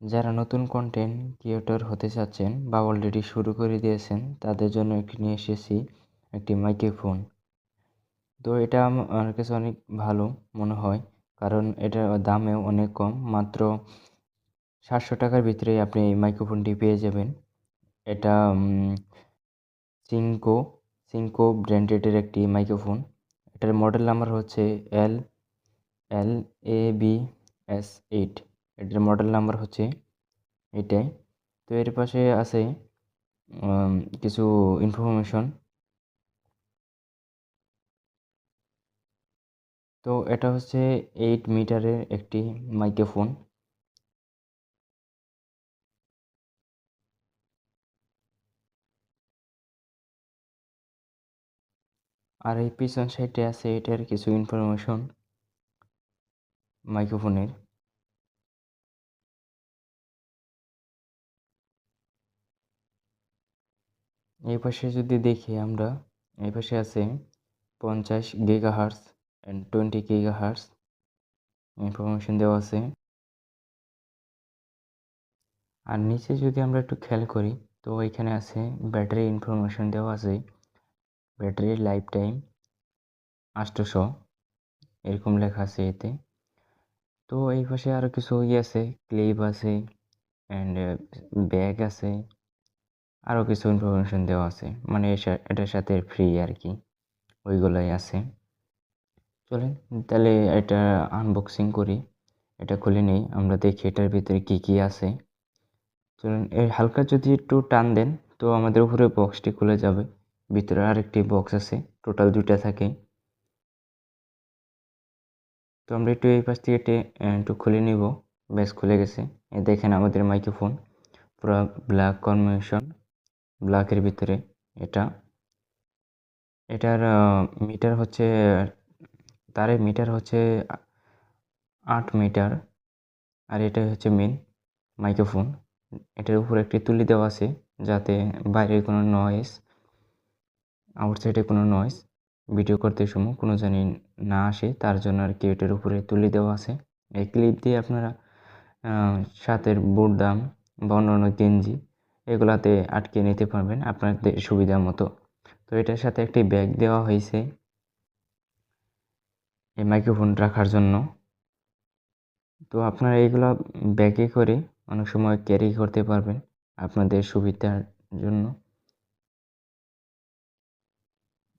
যারা নতুন content creator হতে চাচ্ছেন বা অলরেডি শুরু করে দিয়েছেন, তাদের জন্য একটি নিয়ে এসেছি একটি মাইক্রোফোন তো এটা আমার কাছে অনেক ভালো মনে হয়, কারণ এটার দামেও অনেক কম, মাত্র সাতশো টাকার ভিতরেই আপনি এই মাইক্রোফোনটি পেয়ে যাবেন। এটা সিঙ্কো সিঙ্কো ব্র্যান্ডেডের একটি মাইক্রোফোন এটার মডেল নাম্বার হচ্ছে L L A B S eight এটার মডেল নাম্বার হচ্ছে এটাই। তো এর পাশে আছে কিছু ইনফরমেশন তো এটা হচ্ছে এইট মিটারের একটি মাইক্রোফোন আর এই পিছন সাইডে আছে এটার কিছু ইনফরমেশন মাইক্রোফোনের এই পাশে যদি দেখি আমরা, এই পাশে আছে পঞ্চাশ gigahertz and twenty gigahertz information দেওয়া আছে। আর নিচে যদি আমরা একটু খেয়াল করি, তো এখানে আছে ব্যাটারি ইনফরমেশন দেওয়া আছে ব্যাটারির লাইফ টাইম আষ্টশো এরকম লেখা আছে এতে। তো এই পাশে আরও কিছু ইয়ে আছে ক্লিপ আছে অ্যান্ড ব্যাগ আছে। আরও কিছু ইনফরমেশন দেওয়া আছে। মানে এটার সাথে ফ্রি আর কি। ওইগুলোই আছে। চলেন, তাহলে এটা আনবক্সিং করি। এটা খুলে নেই। আমরা দেখি এটার ভিতরে কী কী আছে। চলুন, এই হালকা যদি একটু টান দেন, তো আমাদের উপরে বক্সটি খুলে যাবে। ভিতরে আরেকটি বক্স আছে। টোটাল দুইটা থাকে। তো আমরা একটু এই পাশ থেকে একটু খুলে নিব। ব্যাস, খুলে গেছে। দেখেন আমাদের মাইক্রোফোন পুরো ব্ল্যাক কম্বিনেশন ব্ল্যাকের ভিতরে এটা। এটার মিটার হচ্ছে তারের মিটার হচ্ছে আট মিটার আর এটা হচ্ছে মেন মাইক্রোফোন এটার উপর একটি তুলি দেওয়া আছে যাতে বাইরের কোনো নয়েস আউটসাইডে কোনো নয়েস ভিডিও করতে সময় কোনো জানি না আসে, তার জন্য আর কি এটার উপরে তুলি দেওয়া আছে। এই ক্লিপ দিয়ে আপনারা সাথের দাম বা অন্যান্য গেঞ্জি এগুলাতে আটকে নিতে পারবেন আপনাদের সুবিধা মতো। তো এটার সাথে একটি ব্যাগ দেওয়া হয়েছে এই মাইক্রোফোন রাখার জন্য। তো আপনারা এইগুলো ব্যাগে করে অনেক সময় ক্যারি করতে পারবেন আপনাদের সুবিধার জন্য।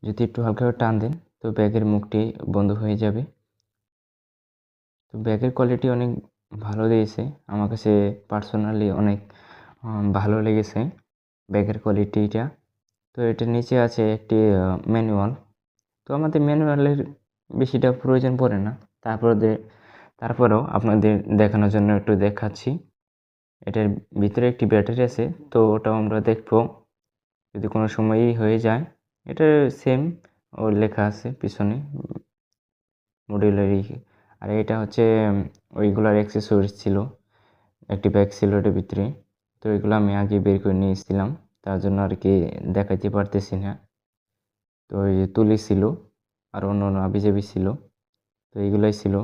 যদি একটু হালকা টান দেন, তো ব্যাগের মুখটি বন্ধ হয়ে যাবে। তো ব্যাগের কোয়ালিটি অনেক ভালো দিয়েছে। আমার কাছে পার্সোনালি অনেক ভালো লেগেছে ব্যাগের কোয়ালিটিটা তো এটার নিচে আছে একটি ম্যানুয়াল তো আমাদের ম্যানুয়ালের বেশিটা প্রয়োজন পড়ে না। তারপরে তারপরেও আপনাদের দেখানোর জন্য একটু দেখাচ্ছি। এটার ভিতরে একটি ব্যাটারি আছে, তো ওটাও আমরা দেখব যদি কোনো সময়ই হয়ে যায়। এটা সেম ও লেখা আছে পিছনে মডিউলারি আর এটা হচ্ছে ওইগুলার অ্যাক্সেসরিজ ছিল। একটি ব্যাগ ছিল এটার ভিতরে। তো এগুলো আমি আগে বের করে নিয়ে এসেছিলাম তার জন্য আর কি দেখাইতে পারতেছি না। তো এই যে তুলি ছিল আর অন্য অন্য আবিজাবি ছিল, তো এইগুলাই ছিল।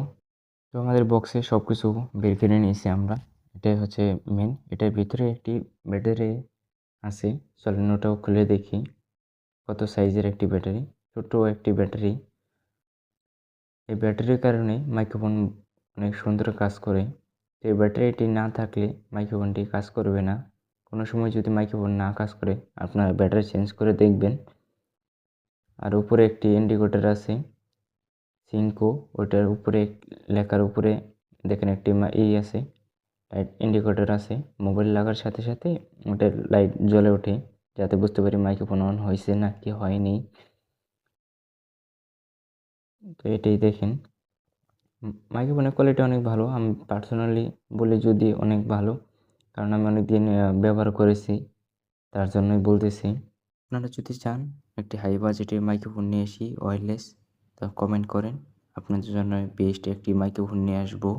তো আমাদের বক্সে সব কিছু বের করে নিয়েছি আমরা। এটাই হচ্ছে মেন এটার ভিতরে একটি ব্যাটারি আছে। চলেন ওটাও খুলে দেখি, কত সাইজের একটি ব্যাটারি, ছোট্ট একটি ব্যাটারি। এই ব্যাটারির কারণে মাইক্রোফোন অনেক সুন্দর কাজ করে। এই ব্যাটারিটি না থাকলে মাইক্রোফোনটি কাজ করবে না। কোনো সময় যদি মাইক্রোফোন না কাজ করে, আপনারা ব্যাটারি চেঞ্জ করে দেখবেন। আর উপরে একটি ইন্ডিকেটর আছে সিঙ্কো ওটার উপরে লেখার উপরে দেখেন একটি এই আছে, লাইট ইন্ডিকেটর আছে, মোবাইল লাগার সাথে সাথে ওটার লাইট জ্বলে ওঠে, যাতে বুঝতে পারি মাইক্রোফোন অন হয়েছে না কি হয়নি। তো এটাই দেখেন। মাইক্রোফোনের কোয়ালিটি অনেক ভালো। আমি পার্সোনালি বলে যদি অনেক ভালো। কারণ আমি অনেক দিন ব্যবহার করেছি। তার জন্যই বলতেছি। আপনারা যদি চান একটি হাই বাজেটের মাইক্রোফোন নিয়ে আসি ওয়্যারলেস তা কমেন্ট করেন। আপনাদের জন্য বেস্ট একটি মাইক্রোফোন নিয়ে আসব।